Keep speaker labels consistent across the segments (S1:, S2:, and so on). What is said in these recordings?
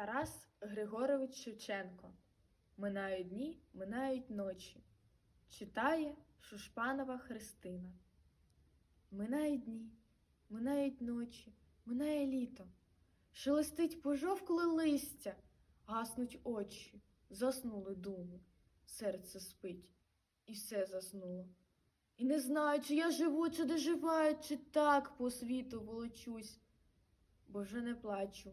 S1: Тарас Григорович Шевченко. Минають дні, минають ночі. Читає Шушпанова Христина. Минають дні, минають ночі, минає літо. Шелестить пожовкле листя, гаснуть очі, заснули думи, серце спить, і все заснуло. І не знаю, чи я живу, чи доживаю, чи так по світу волочусь, бо вже не плачу,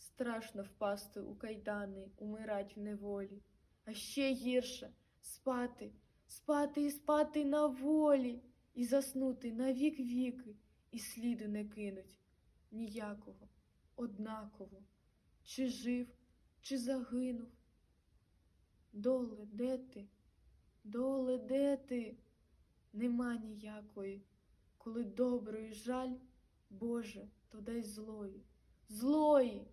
S1: Страшно впасти у кайдани, умирать в неволі, а ще гірше спати, спати і спати на волі, і заснути на вік віки, і сліду не кинуть ніякого, однаково, чи жив, чи загинув. Доле, де ти? Доле, де ти? Нема ніякої, коли доброї жаль, Боже, то дай злої, злої.